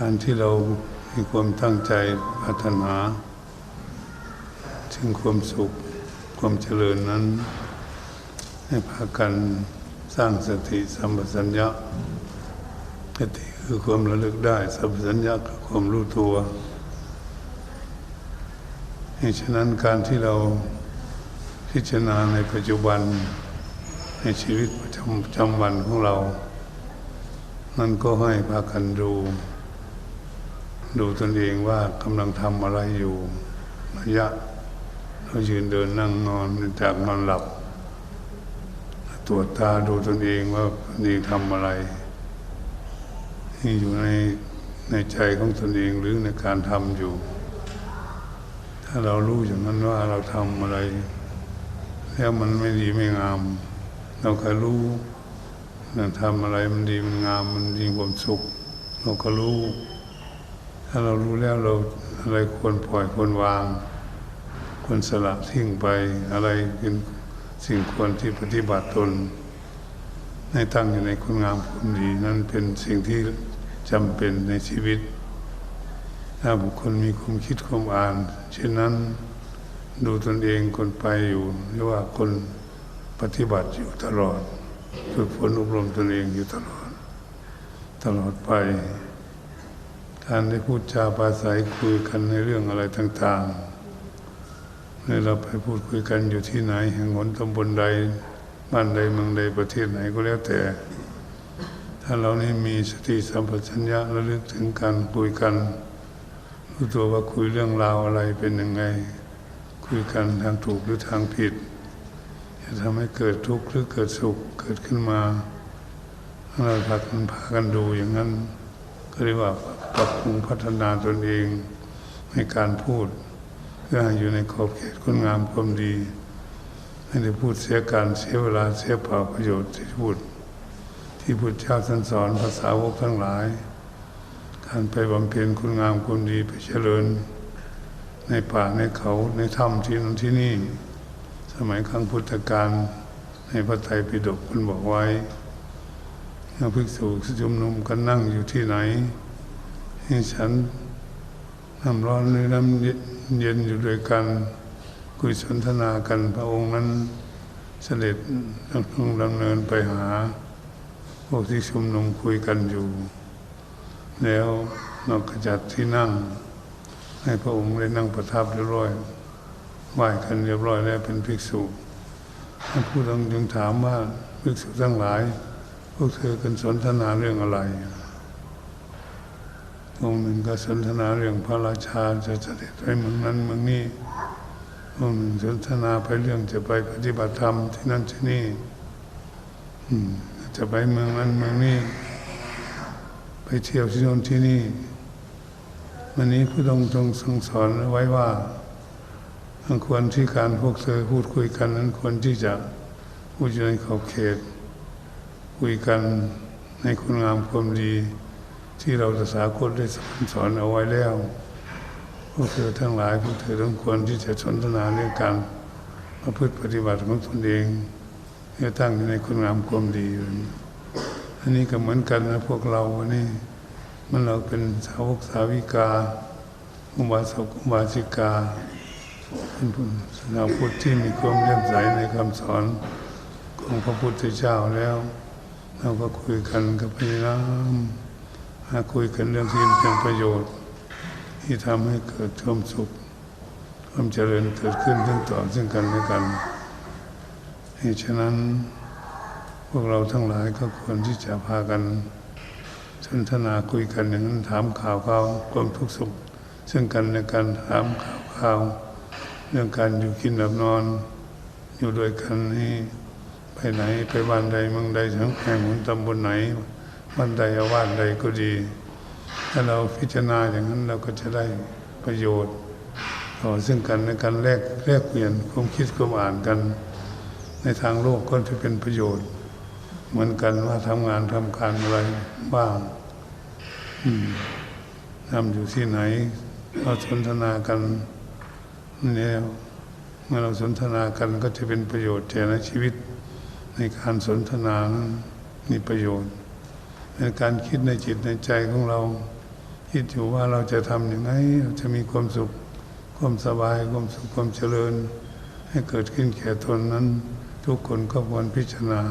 การที่เรามีความตั้งใจพัฒนา ถึงความสุขความเจริญนั้น ให้พากันสร้างสติสัมปชัญญะสติคือความระลึกได้ สัมปชัญญะคือความรู้ตัวเหตุฉะนั้นการที่เราพิจารณาในปัจจุบันในชีวิตประจำประจำวันของเรา นั่นก็ให้พากันดู ดูตนเองว่ากำลังทำอะไรอยู่ระยะเรายืนเดินนั่งนอนจากนอนหลับตรวจตาดูตนเองว่านเองทำอะไรที่อยู่ในในใจของตนเองหรือในการทำอยู่ ถ้าเรารู้อย่างนั้นว่าเราทำอะไร แล้วมันไม่ดีไม่งาม เราก็รู้เราทำอะไรมันดีมันงามมันมีความสุข เราก็รู้ ถ้าเรารู้แล้วเราอะไรควรปล่อยควรวาง ควรสละทิ้งไป อะไรเป็นสิ่งควรที่ปฏิบัติตนให้ตั้งอยู่ในคุณงามความดี นั่นเป็นสิ่งที่จำเป็นในชีวิต ถ้าบุคคลมีความคิดความอ่าน เช่นนั้นดูตนเองคนไปอยู่หรือว่าคนปฏิบัติอยู่ตลอด ฝึกฝนอบรมตนเองอยู่ตลอด ตลอดไป การได้พูดจาปราศัยคุยกันในเรื่องอะไรต่างๆในเราไปพูดคุยกันอยู่ที่ไหนแห่งหนตำบลใดบ้านใดเมืองใดประเทศไหนก็แล้วแต่ ถ้าเรานี่มีสติสัมปชัญญะระลึกถึงการคุยกันรู้ตัวว่าคุยเรื่องราวอะไรเป็นยังไง คุยกันทางถูกหรือทางผิดจะทำให้เกิดทุกข์หรือเกิดสุขเกิดขึ้นมาเราพากันพากันดูอย่างนั้น เรียกว่าปรับปรุงพัฒนาตนเองในการพูด เพื่อให้อยู่ในขอบเขตคุณงามความดีไม่ได้พูดเสียการเสียเวลาเสียเปล่าประโยชน์ที่พูด ที่พุทธเจ้าท่านสอนภาษาวกทั้งหลาย การไปบำเพ็ญคุณงามความดีไปเจริญ ในป่าในเขาในถ้ำที่นั่นที่นี่ สมัยครั้งพุทธกาลในพระไตรปิฎกคุณบอกไว้ เมื่อภิกษุชุมนุมกันนั่งอยู่ที่ไหน ให้ฉันน้ำร้อนหรือน้ำเย็นอยู่ด้วยกัน คุยสนทนากันพระองค์นั้นเสด็จต้องดำเนินไปหา พวกที่ชุมนุมคุยกันอยู่ แล้วนอกจากที่นั่ง ให้พระองค์ได้นั่งประทับเรียบร้อยไหว้กันเรียบร้อยแล้วเป็นภิกษุท่านผู้ต้องจึงถามว่าภิกษุทั้งหลาย พวกเธอกันสนทนาเรื่องอะไรองค์หนึ่งก็สนทนาเรื่องพระราชาจะเสด็จไปเมืองนั้นเมืองนี้องค์หนึ่งสนทนาไปเรื่องจะไปปฏิบัติธรรมที่นั่นที่นี่จะไปเมืองนั้นเมืองนี้ ไปเที่ยวที่โน่นที่นี่วันนี้ผู้ทรงทรงสั่งสอนไว้ว่าควรที่การพวกเธอพูดคุยกันนั้นควรที่จะพูดอยู่ในขอบเขต คุยกันในคุณงามความดี ที่เราจะสากลได้สอนสอนเอาไว้แล้วพวกเธอทั้งหลายพวกเธอต้งควรที่จะสนทนาเรื่องการประพฤติปฏิบัติของตนเองเพื่อตั้งอยู่ในคุณงามความดีอยู่อันนี้ก็เหมือนกันนะพวกเราวันนี้มันเราเป็นสาวกสาวิกาอุบาสกอุบาสิกาเป็นผู้ชาวพุทธที่มีความเลื่อมใสในคำสอนของพระพุทธเจ้าแล้ว เราก็คุยกันกับพยายามหาคุยกันเรื่องที่เป็นประโยชน์ ที่ทำให้เกิดความสุขความเจริญเกิดขึ้นทั้งต่อซึ่งกันและกันเหตุฉะนั้นพวกเราทั้งหลายก็ควรที่จะพากันสนทนาคุยกันอย่างนั้นถามข่าวข่าวความทุกข์สุข ซึ่งกันและกันถามข่าวข่าวเรื่องการอยู่กินหลับนอน อยู่ด้วยกันนี่ ไปไหน ไปบ้านใดเมืองใดทั้งแห่งหนตำบลไหนบ้านใดอาวาสใดก็ดี ถ้าเราพิจารณาอย่างนั้นเราก็จะได้ประโยชน์ต่อซึ่งกันและกันแลกแลกเปลี่ยนความคิดความอ่านกัน ในทางโลกก็จะเป็นประโยชน์ เหมือนกันว่าทำงานทำการอะไรบ้างทำอยู่ที่ไหนเราสนทนากันแล้วเมื่อเราสนทนากันก็จะเป็นประโยชน์แก่ในชีวิต ในการสนทนานั้นมีประโยชน์ในการคิดในจิตในใจของเรา คิดอยู่ว่าเราจะทำอยังไงเราจะมีความสุข ความสบายความสุขความเจริญ ให้เกิดขึ้นแก่ตนนั้น ทุกคนก็ควรพิจารณา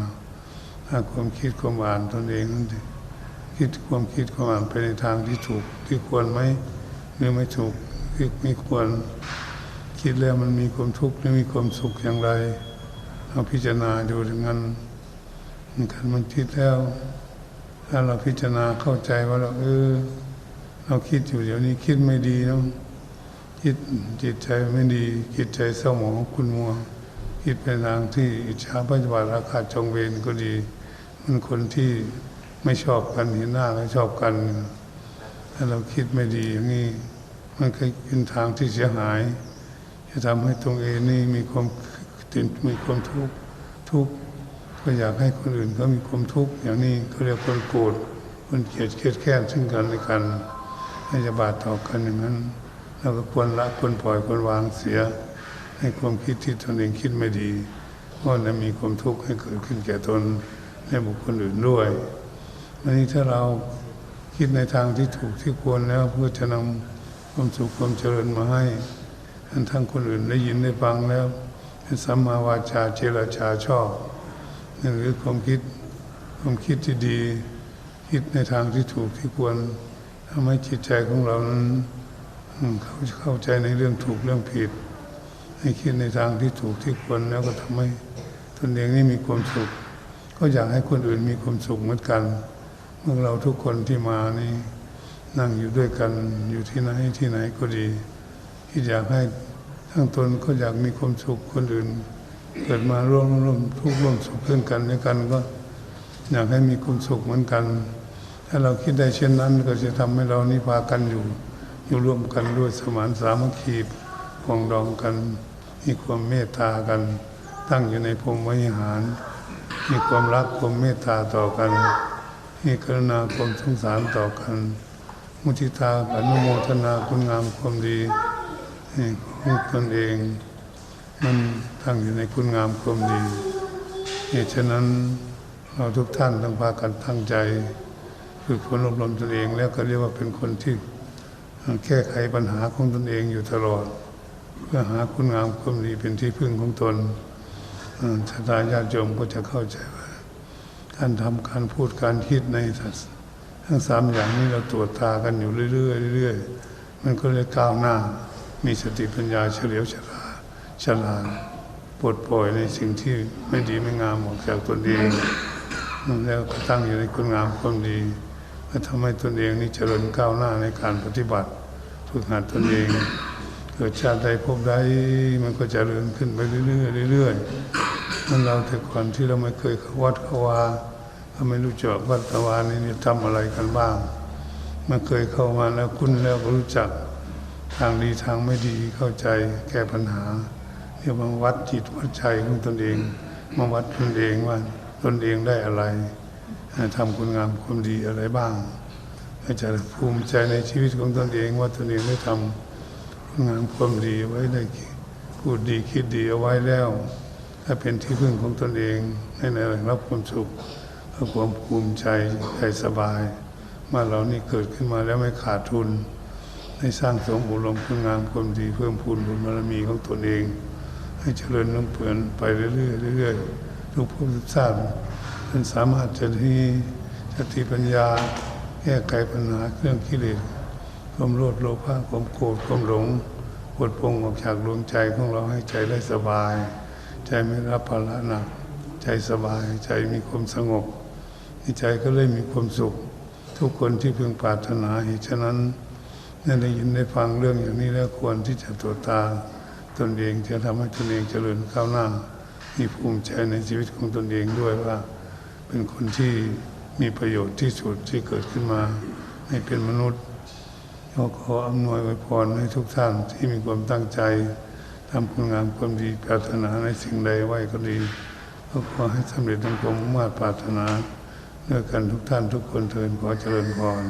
ถ้าความคิดความอ่านตนเองนั้นคิดความคิดความอ่านไปในทางที่ถูกที่ควรไหมหรือไม่ถูกที่ไม่ควร คิดแล้วมันมีความทุกข์หรือมีความสุขอย่างไร เราพิจารณาดูถึงนั้นมันกันมันคิดแล้ว ถ้าเราพิจารณาเข้าใจว่าเราเออ เราคิดอยู่เดี๋ยวนี้คิดไม่ดีเนาะคิดจิตใจไม่ดีจิตใจเศร้าหมองคุณมัว คิดไปทางที่อิจฉาพยาบาทราคาจองเวรก็ดี มันคนที่ไม่ชอบกันเห็นหน้าแล้วชอบกัน ถ้าเราคิดไม่ดีอย่างนี้มันเคยเป็นทางที่เสียหาย จะทำให้ตรงเองนี่มีความ ติดมีความทุกข์ทุกข์ก็อยากให้คนอื่นเขามีความทุกข์อย่างนี้เขาเรียกคนโกรธคนเกลียดเครียดแค้นซึ่งกันและกันให้จะบาดต่อกันอย่างนั้นเราก็ควรละควรปล่อยควรวางเสีย ให้ความคิดที่ตนเองคิดไม่ดีเพราะนั้นมีความทุกข์ให้เกิดขึ้นแก่ตนและบุคคลอื่นด้วยอันนี้ถ้าเราคิดในทางที่ถูกที่ควรแล้วเพื่อจะนำความสุขความเจริญมาให้ท่านทั้งคนอื่นได้ยินได้ฟังแล้ว สัมมาวาจาเจรจาชอบนั่นคือความคิดความคิดที่ดี คิดในทางที่ถูกที่ควรทำให้จิตใจของเรานั้นเข้าเข้าใจในเรื่องถูกเรื่องผิด ให้คิดในทางที่ถูกที่ควรแล้วก็ทำให้ตนเองนี่มีความสุข ก็อยากให้คนอื่นมีความสุขเหมือนกันเมื่อเราทุกคนที่มานี่นั่งอยู่ด้วยกันอยู่ที่ไหนที่ไหนก็ดีที่อยากให้ ทั้งตนก็อยากมีความสุขคนอื่น เกิดมาร่วมร่วมทุกข์ร่วมสุขเพื่อนกันด้วยกันก็อยากให้มีความสุขเหมือนกัน ถ้าเราคิดได้เช่นนั้น ก็จะทำให้เรานี่พากันอยู่ อยู่ร่วมกันด้วยสมานสามัคคีปรองดองกัน มีความเมตตากัน ตั้งอยู่ในพรมวิหาร มีความรักความเมตตาต่อกัน มีกรุณาความสงสารต่อกัน มุทิตาอนุโมทนาคุณงามความดี ให้ตนเอง มันตั้งอยู่ในคุณงามความดีเหตุฉะนั้นเราทุกท่านต้องพากันตั้งใจฝึกฝนอบรมตนเองแล้วก็เรียกว่าเป็นคนที่แก้ไขปัญหาของตนเองอยู่ตลอด เพื่อหาคุณงามความดีเป็นที่พึ่งของตนชาตาญาติโยมก็จะเข้าใจว่า การทำการพูดการคิดในทั้งสามอย่างนี้เราตรวจตากันอยู่เรื่อยๆเรื่อยๆมันก็เลยก้าวหน้า มีสติปัญญาเฉลียวฉลาดฉลาดปลดปล่อยในสิ่งที่ไม่ดีไม่งามออกจากตนเองนั่นแล้วก็ตั้งอยู่ในคุณงามความดีก็ทำให้ตนเองนี่เจริญก้าวหน้าในการปฏิบัติฝึกหัดตนเองเกิดชาติใดพบใดมันก็จเจริญขึ้นไปเรื่อยๆเรื่อยๆมันเราแต่ก่อนที่เราไม่เคยเข้าวัดเข้าวาก็ไม่รู้จักวัดตะวานี่เนี่ทำอะไรกันบ้าง มันเคยเข้ามาแล้วคุ้นแล้วก็รู้จัก ทางดีทางไม่ดีเข้าใจแก้ปัญหาเรียกว่าวัดจิตวัดใจของตนเองมาวัดตนเองว่าตนเองได้อะไรทำคุณงามความดีอะไรบ้างก็จะภูมิใจในชีวิตของตนเองว่าตนเองได้ทำคุณงามความดีไว้ได้พูดดีคิดดีเอาไว้แล้ว ถ้าเป็นที่พึ่งของตนเองให้ในรับความสุขความภูมิใจใจสบาย มาเรานี่เกิดขึ้นมาแล้วไม่ขาดทุน ให้สร้างสมบุญลมคุณงามความดีเพิ่มพูนบุญบารมีของตนเอง ให้เจริญน้ำเปลี่ยนไปเรื่อยๆเรื่อยๆทุกภพทุกชาติท่านสามารถจะที่สติปัญญา แก้ไขปัญหาเครื่องกิเลสความโลภโลภะความโกรธความหลงปลดปลงออกจากดวงใจของเราให้ใจได้สบาย ใจไม่รับภาระหนัก ใจสบาย ใจมีความสงบใจก็เลยมีความสุข ทุกคนที่พึงปรารถนาเหตุฉะนั้น ได้ยินได้ฟังเรื่องอย่างนี้แล้วควรที่จะตรวตาตนเองจะทำให้ตนเองเจริญก้าวหน้า มีภูมิใจในชีวิตของตนเองด้วยว่า เป็นคนที่มีประโยชน์ที่สุดที่เกิดขึ้นมาให้เป็นมนุษย์ก็ขออำนวยไว้พรให้ทุกท่านที่มีความตั้งใจทำคุณงามความดีปรารถนาในสิ่งใดไว้ก็ดีก็ขอให้สำเร็จทั้งความมุ่งมา่ปรารถนาด้วยกันทุกท่านทุกคนเทินขอเจริญพร